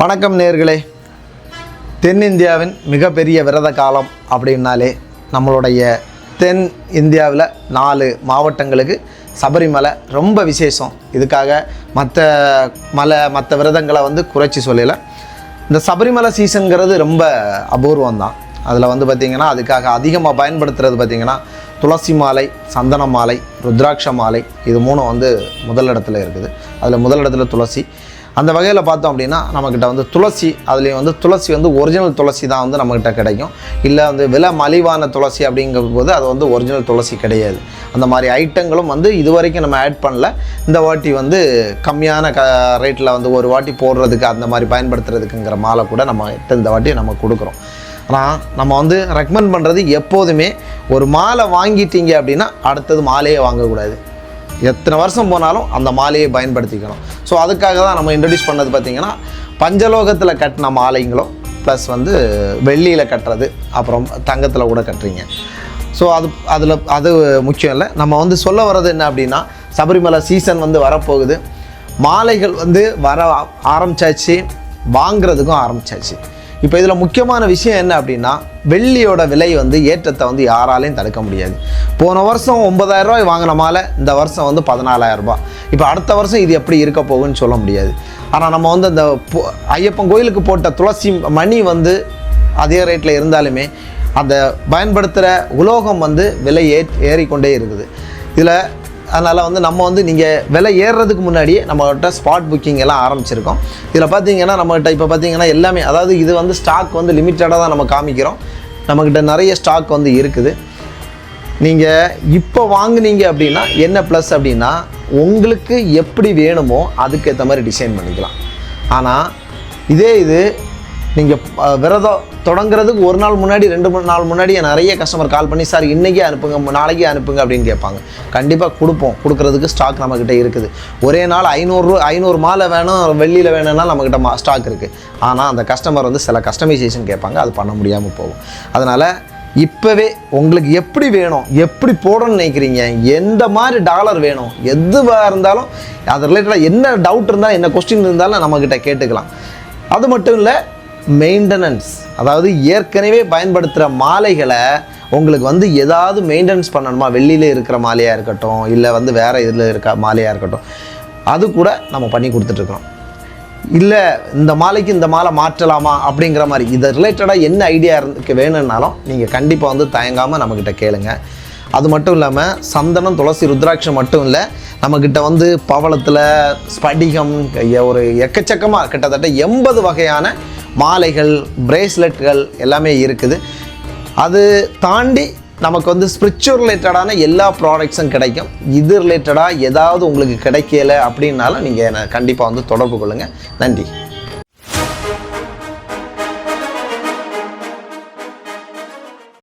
வணக்கம் நேர்களே. தென்னிந்தியாவின் மிகப்பெரிய விரத காலம் அப்படின்னாலே நம்மளுடைய தென் இந்தியாவில் நாலு மாவட்டங்களுக்கு சபரிமலை ரொம்ப விசேஷம். இதுக்காக மற்ற மலை மற்ற விரதங்களை வந்து குறைச்சி சொல்லலை. இந்த சபரிமலை சீசனுங்கிறது ரொம்ப அபூர்வம் தான் அதில் வந்து பார்த்திங்கன்னா அதுக்காக அதிகமாக பயன்படுத்துறது பார்த்திங்கன்னா துளசி மாலை சந்தன மாலை ருத்ராட்ச மாலை இது மூணும் வந்து முதலிடத்தில் இருக்குது. அதில் முதலிடத்துல துளசி அந்த வகையில் பார்த்தோம் அப்படின்னா நம்மக்கிட்ட வந்து துளசி அதுலேயும் வந்து துளசி வந்து ஒரிஜினல் துளசி தான் வந்து நம்மக்கிட்ட கிடைக்கும். இல்லை வந்து விலை மலிவான துளசி அப்படிங்கிற போது அது வந்து ஒரிஜினல் துளசி கிடையாது. அந்த மாதிரி ஐட்டங்களும் வந்து இது வரைக்கும் நம்ம ஆட் பண்ணல. இந்த வாட்டி வந்து கம்மியான க ரேட்டில் வந்து ஒரு வாட்டி போடுறதுக்கு அந்த மாதிரி பயன்படுத்துறதுக்குங்கிற மாலை கூட நம்ம இந்த வாட்டி நம்ம கொடுக்குறோம். ஆனால் நம்ம வந்து ரெக்கமெண்ட் பண்ணுறது எப்போதுமே ஒரு மாலை வாங்கிட்டீங்க அப்படின்னா அடுத்தது மாலையே வாங்கக்கூடாது. எத்தனை வருஷம் போனாலும் அந்த மாலையை பயன்படுத்திக்கணும். ஸோ அதுக்காக தான் நம்ம இன்ட்ரடியூஸ் பண்ணது பார்த்திங்கன்னா பஞ்சலோகத்தில் கட்டின மாலைங்களும் ப்ளஸ் வந்து வெள்ளியில் கட்டுறது அப்புறம் தங்கத்தில் கூட கட்டுறீங்க. ஸோ அது அதில் அது முக்கியம் இல்லை. நம்ம வந்து சொல்ல வர்றது என்ன அப்படின்னா சபரிமலை சீசன் வந்து வரப்போகுது. மாலைகள் வந்து வர ஆரம்பிச்சாச்சு வாங்குறதுக்கும் ஆரம்பிச்சாச்சு. இப்போ இதில் முக்கியமான விஷயம் என்ன அப்படின்னா வெள்ளியோட விலை வந்து ஏற்றத்தை வந்து யாராலையும் தடுக்க முடியாது. போன வருஷம் ஒன்பதாயிரம் ரூபாய் வாங்கின மாலை இந்த வருஷம் வந்து பதினாலாயிரம் ரூபாய். இப்போ அடுத்த வருஷம் இது எப்படி இருக்க போகுன்னு சொல்ல முடியாது. ஆனால் நம்ம வந்து அந்த ஐயப்பன் கோயிலுக்கு போட்ட துளசி மணி வந்து அதே ரேட்டில் இருந்தாலுமே அந்த பயன்படுத்துகிற உலோகம் வந்து விலை ஏ ஏறிக்கொண்டே இருக்குது. இதில் அதனால் வந்து நம்ம வந்து நீங்கள் விலை ஏறுறதுக்கு முன்னாடியே நம்மகிட்ட ஸ்பாட் புக்கிங் எல்லாம் ஆரம்பிச்சிருக்கோம். இதில் பார்த்தீங்கன்னா நம்மகிட்ட இப்போ பார்த்தீங்கன்னா எல்லாமே அதாவது இது வந்து ஸ்டாக் வந்து லிமிட்டடாக தான் நம்ம காமிக்கிறோம். நம்மக்கிட்ட நிறைய ஸ்டாக் வந்து இருக்குது. நீங்கள் இப்போ வாங்குனீங்க அப்படின்னா என்ன ப்ளஸ் அப்படின்னா உங்களுக்கு எப்படி வேணுமோ அதுக்கேற்ற மாதிரி டிசைன் பண்ணிக்கலாம். ஆனால் இதே இது நீங்கள் விரதம் தொடங்குறதுக்கு ஒரு நாள் முன்னாடி ரெண்டு மூணு நாள் முன்னாடி நிறைய கஸ்டமர் கால் பண்ணி சார் இன்றைக்கே அனுப்புங்க நாளைக்கே அனுப்புங்க அப்படின்னு கேட்பாங்க. கண்டிப்பாக கொடுப்போம். கொடுக்குறதுக்கு ஸ்டாக் நம்மக்கிட்ட இருக்குது. ஒரே நாள் ஐநூறு ஐநூறு மாலை வேணும் வெள்ளியில் வேணும்னா நம்மக்கிட்ட மா ஸ்டாக் இருக்குது ஆனால் அந்த கஸ்டமர் வந்து சில கஸ்டமைசேஷன் கேட்பாங்க அது பண்ண முடியாமல் போகும். அதனால் இப்போவே உங்களுக்கு எப்படி வேணும் எப்படி போடணும்னு நினைக்கிறீங்க எந்த மாதிரி டாலர் வேணும் எதுவாக இருந்தாலும் அது ரிலேட்டடாக என்ன டவுட் இருந்தாலும் என்ன கொஸ்டின் இருந்தாலும் நம்மக்கிட்ட கேட்டுக்கலாம். அது மட்டும் இல்லை மெயின்டெனன்ஸ் அதாவது ஏற்கனவே பயன்படுத்துகிற மாலைகளை உங்களுக்கு வந்து ஏதாவது மெயின்டெனன்ஸ் பண்ணணுமா? வெளியில இருக்கிற மாலையாக இருக்கட்டும் இல்லை வந்து வேறு இதில் இருக்க மாலையாக இருக்கட்டும். அது கூட நம்ம பண்ணி கொடுத்துட்ருக்குறோம் இல்லை இந்த மாலைக்கு இந்த மாலை மாற்றலாமா? அப்படிங்கிற மாதிரி. இதை ரிலேட்டடாக என்ன ஐடியா இருக்கு வேணும்னாலும் நீங்கள் கண்டிப்பாக வந்து தயங்காமல் நம்மக்கிட்ட கேளுங்க. அது மட்டும் இல்லாமல் சந்தனம் துளசி ருத்ராட்சம் மட்டும் இல்லை நம்மக்கிட்ட வந்து பவளத்தில் ஸ்படிகம் ஒரு எக்கச்சக்கமாக கிட்டத்தட்ட எண்பது வகையான மாலைகள் பிரேஸ்லெட்கள் எல்லாமே இருக்குது. அது தாண்டி நமக்கு வந்து ஸ்பிரிச்சுவல் ரிலேட்டடான எல்லா ப்ராடக்ட்ஸும் கிடைக்கும். இது ரிலேட்டடாக ஏதாவது உங்களுக்கு கிடைக்கல அப்படின்னாலும் நீங்கள் என்னை கண்டிப்பாக வந்து தொடர்பு கொள்ளுங்கள் நன்றி.